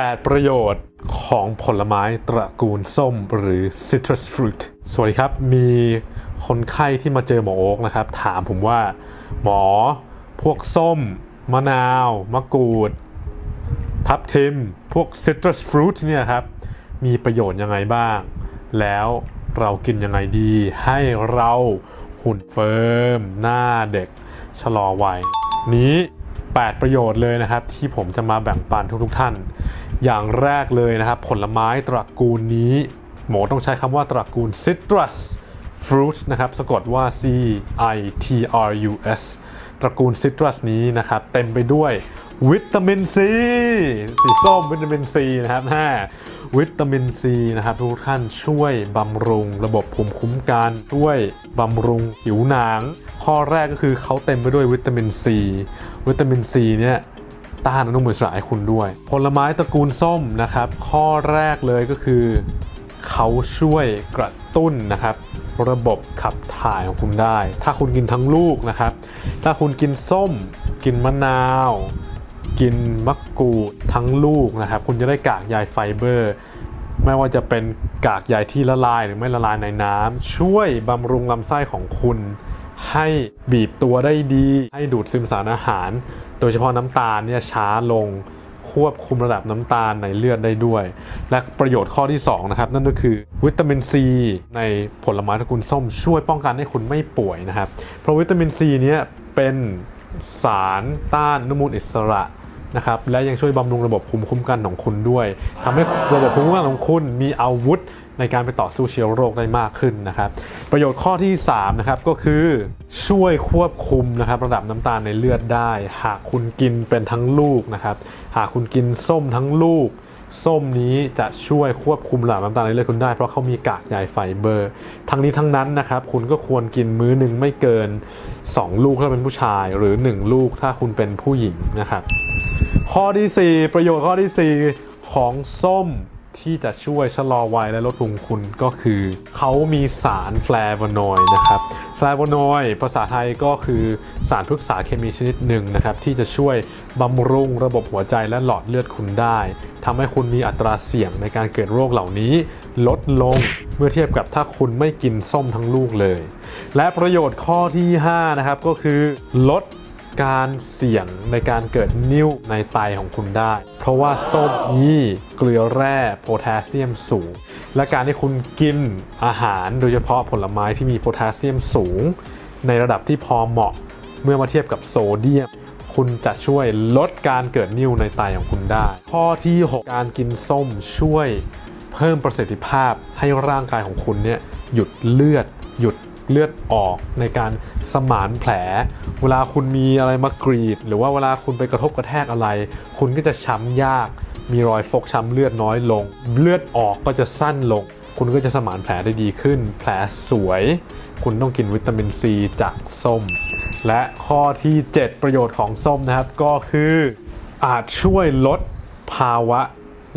8 ประโยชน์ของผลไม้ตระกูลส้มหรือ citrus fruit สวัสดีครับ มีคนไข้ที่มาเจอหมอโอ๊กนะครับ ถามผมว่า หมอพวกส้ม มะนาว มะกรูด ทับทิม พวก citrus fruit เนี่ยครับ มีประโยชน์ยังไงบ้าง แล้วเรากินยังไงดี ให้เราหุ่นเฟิร์ม หน้าเด็กชะลอวัยนี้ 8 ประโยชน์เลยนะครับ ที่ผมจะมาแบ่งปันทุกๆท่าน อย่างแรกเลยนะครับ ผลไม้ตระกูลนี้ หมอต้องใช้คำว่าตระกูล citrus fruit นะครับ สะกดว่า C I T R U S ตระกูล citrus นี้นะครับ เต็มไปด้วย วิตามินซีสีส้มวิตามินซีนะครับห้าวิตามินซีนะครับทุกท่านช่วยบำรุง ระบบภูมิคุ้มกันช่วยบำรุงผิวหนัง ข้อแรกก็คือเขาเต็มไปด้วยวิตามินซีวิตามินซีเนี่ยต้านอนุมูลอิสระให้คุณด้วย ผลไม้ตระกูลส้มนะครับ ข้อแรกเลยก็คือ เขาช่วยกระตุ้นนะครับ ระบบขับถ่ายของคุณได้ ถ้าคุณกินทั้งลูกนะครับ ถ้าคุณกินส้ม กินมะนาว กินมะกรูดทั้งลูกนะครับ คุณจะได้กากใยไฟเบอร์ ไม่ว่าจะเป็นกากใยที่ละลายหรือไม่ละลายในน้ำช่วยบำรุงลำไส้ของคุณ ให้บีบตัวได้ดี ให้ดูดซึมสารอาหาร โดยเฉพาะน้ำตาลเนี่ยช้าลงควบคุมระดับน้ำตาลในเลือดได้ด้วย และประโยชน์ข้อที่ 2 นะครับ นั่นก็คือวิตามินซีในผลไม้ตระกูลส้มช่วยป้องกันให้คุณไม่ป่วยนะครับ เพราะวิตามินซีเนี้ยเป็นสารต้านอนุมูลอิสระ นะครับและยังช่วยบำรุงระบบภูมิคุ้มกันของคุณด้วยทำให้ระบบภูมิคุ้มกันของคุณมีอาวุธในการไปต่อสู้เชื้อโรคได้มากขึ้นนะครับ ประโยชน์ข้อที่3นะครับก็คือช่วยควบคุมนะครับระดับน้ำตาลในเลือดได้ หากคุณกินเป็นทั้งลูกนะครับ หากคุณกินส้มทั้งลูกส้มนี้จะช่วยควบคุมระดับน้ำตาลในเลือดคุณได้เพราะเขามีกากใยไฟเบอร์ ทั้งนี้ทั้งนั้นนะครับ คุณก็ควรกินมื้อหนึ่งไม่เกิน 2 ลูกถ้าเป็นผู้ชาย หรือ 1 ลูกถ้าคุณเป็นผู้หญิงนะครับ ข้อที่ 4 ประโยชน์ข้อที่ 4 ของส้มที่จะช่วยชะลอวัยและลดภูมิคุณก็คือ เขามีสารแฟลโวนอยด์นะครับแฟลโวนอยด์ภาษาไทยก็คือสารพฤกษาเคมีชนิดหนึ่งนะครับ ที่จะช่วยบำรุงระบบหัวใจและหลอดเลือดคุณได้ทำให้คุณมีอัตราเสี่ยงในการเกิดโรคเหล่านี้ ลดลงเมื่อเทียบกับถ้าคุณไม่กินส้มทั้งลูกเลย และประโยชน์ข้อที่ 5 นะครับก็คือลด การเสี่ยงในการเกิดนิ่วในไตของคุณได้ เพราะว่าส้มมีเกลือแร่โพแทสเซียมสูง และการที่คุณกินอาหารโดยเฉพาะผลไม้ที่มีโพแทสเซียมสูง ในระดับที่พอเหมาะเมื่อมาเทียบกับโซเดียม คุณจะช่วยลดการเกิดนิ่วในไตของคุณได้ ข้อที่ 6 การกินส้มช่วยเพิ่มประสิทธิภาพให้ร่างกายของคุณเนี่ยหยุดเลือดหยุด เลือดออกในการสมานแผล เวลาคุณมีอะไรมากรีด หรือว่าเวลาคุณไปกระทบกระแทกอะไร คุณก็จะช้ำยาก มีรอยฟกช้ำเลือดน้อยลง เลือดออกก็จะสั้นลง คุณก็จะสมานแผลได้ดีขึ้น แผลสวย คุณต้องกินวิตามินซีจากส้ม และข้อที่ 7 ประโยชน์ของส้มนะครับก็คืออาจช่วยลดภาวะ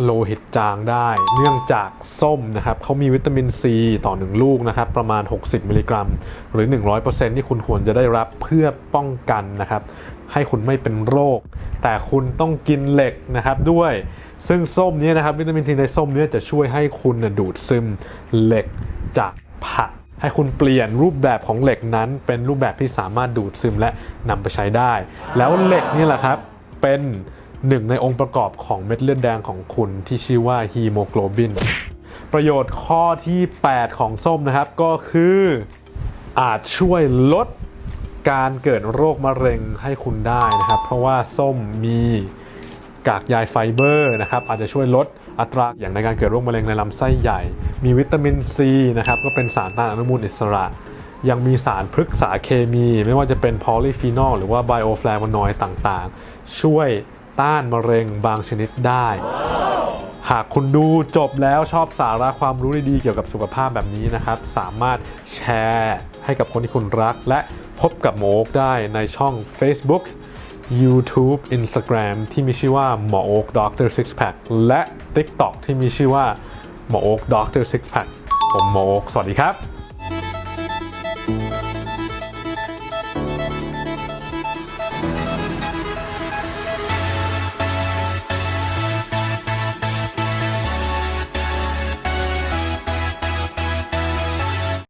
โลหิตจางได้ เนื่องจากส้มนะครับเขามีวิตามินซีต่อ 1 ลูกนะครับ ประมาณ 60 มิลลิกรัม หรือ 100%ที่คุณควรจะได้รับเพื่อป้องกันนะครับ ให้คุณไม่เป็นโรค แต่คุณต้องกินเหล็กนะครับด้วย ซึ่งส้มนี้นะครับวิตามินซีในส้มนี้จะช่วยให้คุณนะดูดซึมเหล็กจากผักให้คุณเปลี่ยนรูปแบบของเหล็กนั้น เป็นรูปแบบที่สามารถดูดซึมและนำไปใช้ได้ แล้วเหล็กนี่แหละครับเป็น หนึ่งในองค์ประกอบของเม็ดเลือดแดงของคุณที่ชื่อว่าฮีโมโกลบิน ประโยชน์ข้อที่ 8 ของส้มนะครับก็คืออาจช่วยลดการเกิดโรคมะเร็งให้คุณได้นะครับ เพราะว่าส้มมีกากใยไฟเบอร์นะครับอาจจะช่วยลดอัตราอย่างในการเกิดโรคมะเร็งในลำไส้ใหญ่ มีวิตามินซีนะครับก็เป็นสารต้านอนุมูลอิสระ ยังมีสารพฤกษาเคมี ไม่ว่าจะเป็นพอลีฟีนอลหรือว่าไบโอแฟลโวนอยด์ต่างๆ ช่วย ต้านมะเร็งบางชนิดได้ หากคุณดูจบแล้วชอบสาระความรู้ดีๆเกี่ยวกับสุขภาพแบบนี้นะครับ สามารถแชร์ให้กับคนที่คุณรัก และพบกับหมอโอ๊กได้ในช่อง Facebook YouTube Instagram ที่มีชื่อว่าหมอโอ๊ก Dr. Six Pack และ TikTok ที่มีชื่อว่าหมอโอ๊ก Dr. Six Pack ผมหมอโอ๊กสวัสดีครับ